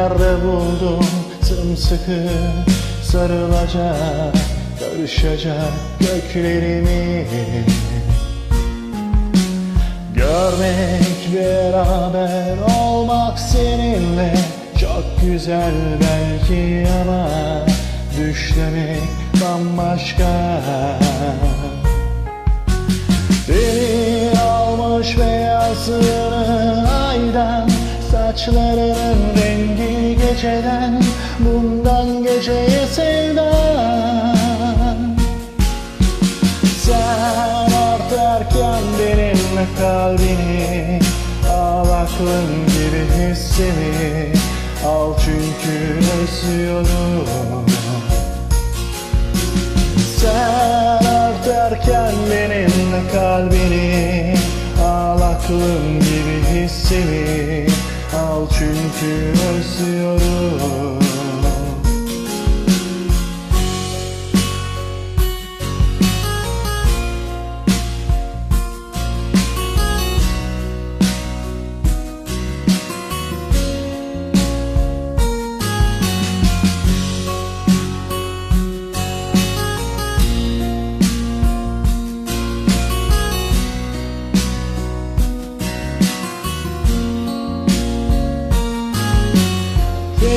yerde buldum. Sımsıkı sarılacak Karışacak göklerimi. Görmek beraber olmak seninle Çok güzel belki ama Düşlemek bambaşka. Beni almış aydan Saçlarının rengi geceden Bundan geceye sevdan. Sen artarken benimle kalbini Al aklın gibi hissimi Al çünkü özlüyorum. Sen artarken benimle kalbini Al aklım gibi hissimi Al çünkü özlüyorum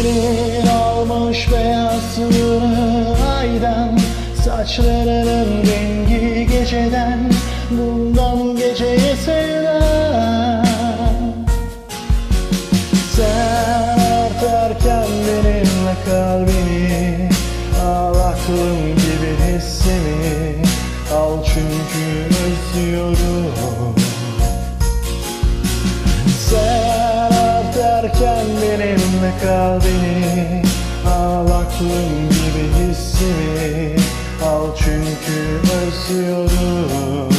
Senin almış beyazlığını aydan Saçlarının rengi benimle kalbini Al aklım gibi hissimi Al çünkü özlüyorum